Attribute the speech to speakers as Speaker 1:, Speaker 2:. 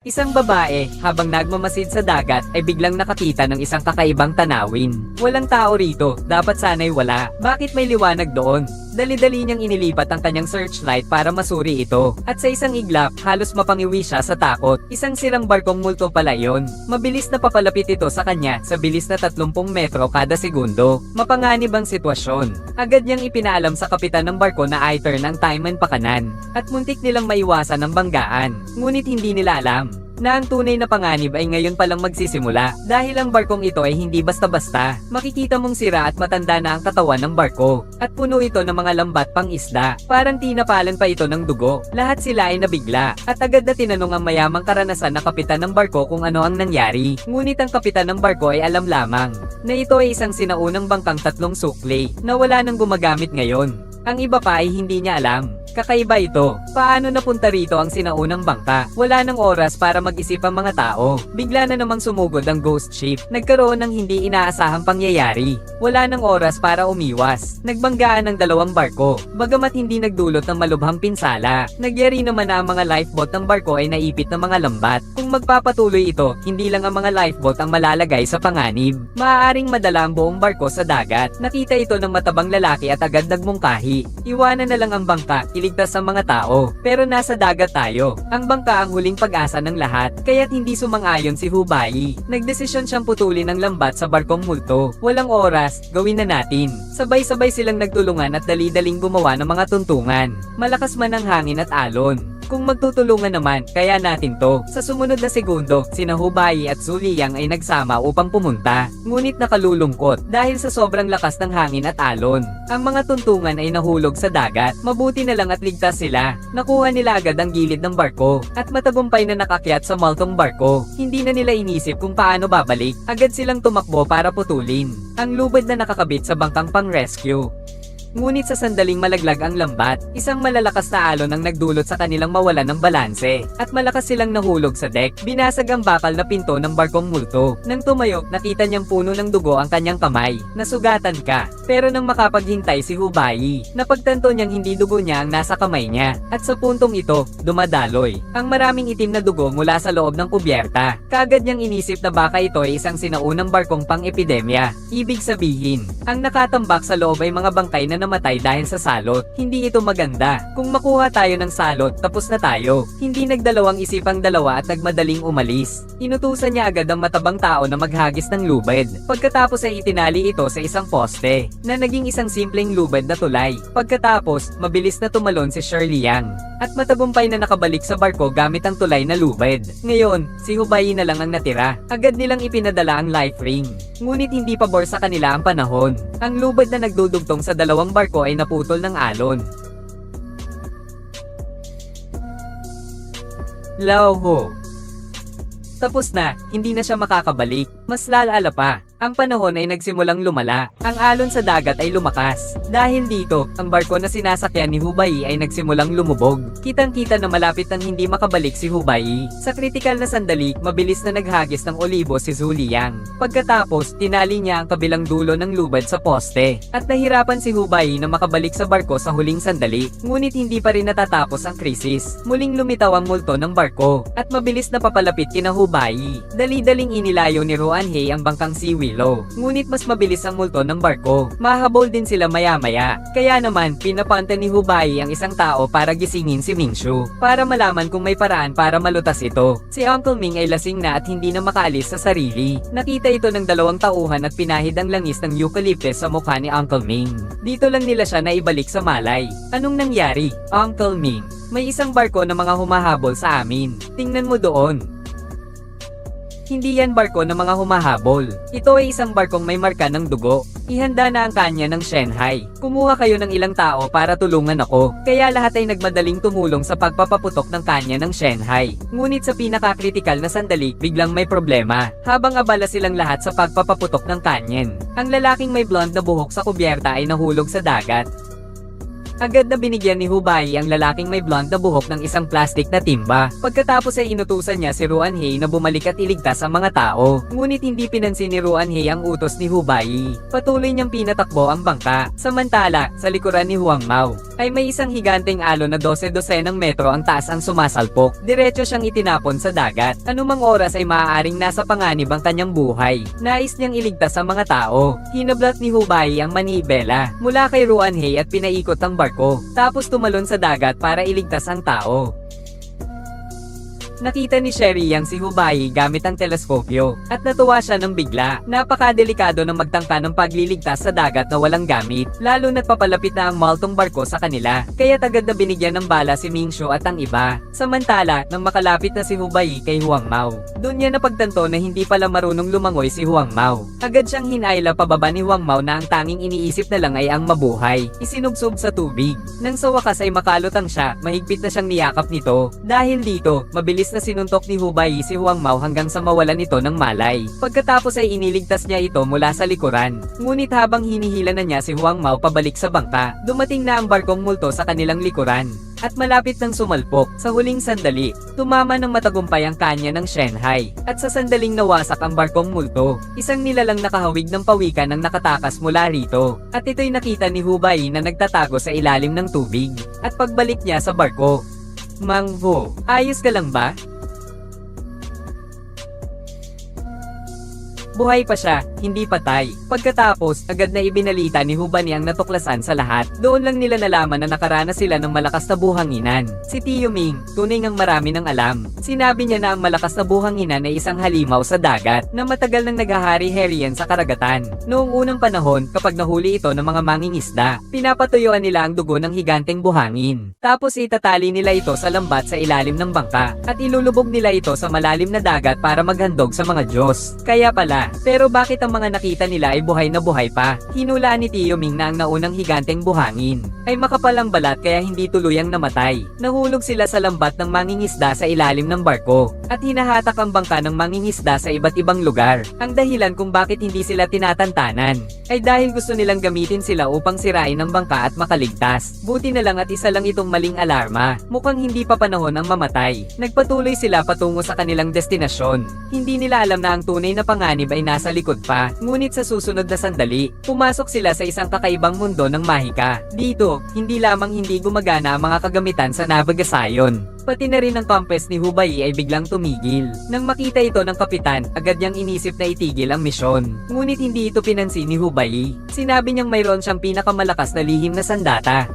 Speaker 1: Isang babae, habang nagmamasid sa dagat, ay biglang nakakita ng isang kakaibang tanawin. Walang tao rito, dapat sana'y wala. Bakit may liwanag doon? Dali-dali niyang inilipat ang kanyang searchlight para masuri ito. At sa isang iglap, halos mapangiwi siya sa takot. Isang sirang barkong multo pala yon. Mabilis na papalapit ito sa kanya sa bilis na 30 metro kada segundo. Mapanganib ang sitwasyon. Agad niyang ipinaalam sa kapitan ng barko na i-turn ang timeline pakanan. At muntik nilang maiwasan ang banggaan. Ngunit hindi nila alam na ang tunay na panganib ay ngayon palang magsisimula dahil ang barkong ito ay hindi basta-basta. Makikita mong sira at matanda na ang katawan ng barko at puno ito ng mga lambat pang isda. Parang tinapalan pa ito ng dugo. Lahat sila ay nabigla at agad na tinanong ang mayamang karanasan na kapitan ng barko kung ano ang nangyari. Ngunit ang kapitan ng barko ay alam lamang na ito ay isang sinaunang bangkang tatlong sukli na wala nang gumagamit ngayon. Ang iba pa ay hindi niya alam. Kakaiba ito. Paano napunta rito ang sinaunang bangka? Wala nang oras para mag-isip ang mga tao. Bigla na namang sumugod ang ghost ship. Nagkaroon ng hindi inaasahang pangyayari. Wala nang oras para umiwas. Nagbanggaan ng dalawang barko. Bagamat hindi nagdulot ng malubhang pinsala. Nagyari naman na ang mga lifeboat ng barko ay naipit ng mga lambat. Kung magpapatuloy ito, hindi lang ang mga lifeboat ang malalagay sa panganib. Maaaring madala ang buong barko sa dagat. Nakita ito ng matabang lalaki at agad nagmungkahi. Iwanan na lang ang bangka, iligtas ang mga tao. Pero nasa dagat tayo. Ang bangka ang huling pag-asa ng lahat, kaya't hindi sumang-ayon si Hubai. Nagdesisyon siyang putulin ang lambat sa barkong multo. Walang oras, gawin na natin. Sabay-sabay silang nagtulungan at dali-daling gumawa ng mga tuntungan. Malakas man ang hangin at alon. Kung magtutulungan naman, kaya natin to. Sa sumunod na segundo, sina Hubai at Zuliyang ay nagsama upang pumunta. Ngunit nakalulungkot dahil sa sobrang lakas ng hangin at alon. Ang mga tuntungan ay nahulog sa dagat. Mabuti na lang at ligtas sila. Nakuha nila agad ang gilid ng barko at matagumpay na nakakyat sa maltong barko. Hindi na nila inisip kung paano babalik. Agad silang tumakbo para putulin. Ang lubid na nakakabit sa bangkang pang-rescue. Ngunit sa sandaling malaglag ang lambat, isang malalakas na alon ang nagdulot sa kanilang mawalan ng balanse, at malakas silang nahulog sa deck. Binasag ang bakal na pinto ng barkong multo. Nang tumayo, nakita niyang puno ng dugo ang kanyang kamay. Nasugatan ka. Pero nang makapaghintay si Hubai, napagtanto niyang hindi dugo niya ang nasa kamay niya. At sa puntong ito, dumadaloy. Ang maraming itim na dugo mula sa loob ng kubyerta. Kagad niyang inisip na baka ito ay isang sinaunang barkong pang-epidemya. Ibig sabihin, ang nakatambak sa loob ay mga bangkay na namatay dahil sa salot. Hindi ito maganda. Kung makuha tayo ng salot, tapos na tayo. Hindi nagdalawang isipang dalawa at nagmadaling umalis. Inutusan niya agad ang matabang tao na maghagis ng lubid. Pagkatapos ay itinali ito sa isang poste, na naging isang simpleng lubid na tulay. Pagkatapos, mabilis na tumalon si Shirley Yang. At matagumpay na nakabalik sa barko gamit ang tulay na lubid. Ngayon, si Hubayi na lang ang natira. Agad nilang ipinadala ang life ring. Ngunit hindi pabor sa kanila ang panahon. Ang lubid na nagdudugtong sa dalawang barko ay naputol ng alon. Lauho. Tapos na, hindi na siya makakabalik. Mas lalala pa. Ang panahon ay nagsimulang lumala. Ang alon sa dagat ay lumakas. Dahil dito, ang barko na sinasakyan ni Hubai ay nagsimulang lumubog. Kitang-kita na malapit nang hindi makabalik si Hubai. Sa kritikal na sandali, mabilis na naghagis ng olibo si Zuliyang. Pagkatapos, tinali niya ang kabilang dulo ng lubad sa poste. At nahirapan si Hubai na makabalik sa barko sa huling sandali. Ngunit hindi pa rin natatapos ang krisis. Muling lumitaw ang multo ng barko. At mabilis na papalapit kina Hubai. Dali-daling inilayo ni Ruanhei ang bangkang si Willow. Ngunit mas mabilis ang multo ng barko. Mahabol din sila maya-maya. Kaya naman, pinapanta ni Hubai ang isang tao para gisingin si Mingshu. Para malaman kung may paraan para malutas ito. Si Uncle Ming ay lasing na at hindi na makaalis sa sarili. Nakita ito ng dalawang tauhan at pinahid ang langis ng eucalyptus sa mukha ni Uncle Ming. Dito lang nila siya naibalik sa malay. Anong nangyari? Uncle Ming, may isang barko na mga humahabol sa amin. Tingnan mo doon. Hindi yan barko ng mga humahabol. Ito ay isang barkong may marka ng dugo. Ihanda na ang kanya ng Shanghai. Kumuha kayo ng ilang tao para tulungan ako. Kaya lahat ay nagmadaling tumulong sa pagpapaputok ng kanya ng Shanghai. Ngunit sa pinakakritikal na sandali, biglang may problema. Habang abala silang lahat sa pagpapaputok ng kanyen. Ang lalaking may blonde na buhok sa kubyerta ay nahulog sa dagat. Agad na binigyan ni Hubay ang lalaking may blonde na buhok ng isang plastic na timba. Pagkatapos ay inutusan niya si Ruan Hei na bumalik at iligtas ang mga tao. Ngunit hindi pinansin ni Ruan Hei ang utos ni Hubay. Patuloy niyang pinatakbo ang bangka. Samantala, sa likuran ni Huang Mao, ay may isang higanteng alon na 12-12 ng metro ang taas ang sumasalpok. Diretso siyang itinapon sa dagat. Anumang oras ay maaaring nasa panganib ang kanyang buhay. Nais niyang iligtas ang mga tao. Hinablat ni Hubay ang manibela mula kay Ruan Hei at pinaikot ang barko. Tapos tumalon sa dagat para iligtas ang tao. Nakita ni Sherry yang si Hubay gamit ang teleskopyo at natuwa siya ng bigla. Napakadelikado ng magtangka ng pagliligtas sa dagat na walang gamit, lalo na't papalapit na ang maltong barko sa kanila. Kaya agad na binigyan ng bala si Mingshu at ang iba. Samantala, nang makalapit na si Hubay kay Huang Mao, doon niya napagtanto na hindi pala marunong lumangoy si Huang Mao. Agad siyang hinayla pababa ni Huang Mao na ang tanging iniisip na lang ay ang mabuhay. Isinubsob sa tubig. Nang sa wakas ay makalutang siya, mahigpit na siyang niyakap nito. Dahil dito, mabilis na sinuntok ni Hubay si Huang Mao hanggang sa mawalan ito ng malay. Pagkatapos ay iniligtas niya ito mula sa likuran. Ngunit habang hinihila na niya si Huang Mao pabalik sa bangka, dumating na ang barkong multo sa kanilang likuran. At malapit ng sumalpok, sa huling sandali, tumama ng matagumpay ang kanya ng Shanghai. At sa sandaling nawasak ang barkong multo, isang nilalang nakahawig ng pawikan ang nakatakas mula rito. At ito'y nakita ni Hubay na nagtatago sa ilalim ng tubig. At pagbalik niya sa barko, Mang Ho, ayos ka lang ba? Buhay pa siya, hindi patay. Pagkatapos, agad na ibinalita ni Hubani ang natuklasan sa lahat. Doon lang nila nalaman na nakaranas sila ng malakas na buhanginan. Si Tio Ming, tunay ngang marami ng alam. Sinabi niya na ang malakas na buhanginan ay isang halimaw sa dagat na matagal nang naghahari-harian sa karagatan. Noong unang panahon, kapag nahuli ito ng mga mangingisda, pinapatuyuan nila ang dugo ng higanteng buhangin. Tapos itatali nila ito sa lambat sa ilalim ng bangka at ilulubog nila ito sa malalim na dagat para maghandog sa mga Diyos. Kaya pala, pero bakit ang mga nakita nila ay buhay na buhay pa? Hinulaan ni Tio Ming na ang naunang higanteng buhangin ay makapalang balat kaya hindi tuluyang namatay. Nahulog sila sa lambat ng mangingisda sa ilalim ng barko at hinahatak ang bangka ng mangingisda sa iba't ibang lugar. Ang dahilan kung bakit hindi sila tinatantanan ay dahil gusto nilang gamitin sila upang sirain ang bangka at makaligtas. Buti na lang at isa lang itong maling alarma. Mukhang hindi pa panahon ang mamatay. Nagpatuloy sila patungo sa kanilang destinasyon. Hindi nila alam na ang tunay na panganib ay nasa likod pa. Ngunit sa susunod na sandali, pumasok sila sa isang kakaibang mundo ng mahika. Dito, hindi lamang hindi gumagana ang mga kagamitan sa Navagasayon. Pati na rin ang compass ni Hubay ay biglang tumigil. Nang makita ito ng kapitan, agad niyang inisip na itigil ang misyon. Ngunit hindi ito pinansin ni Hubay. Sinabi niyang mayroon siyang pinakamalakas na lihim na sandata.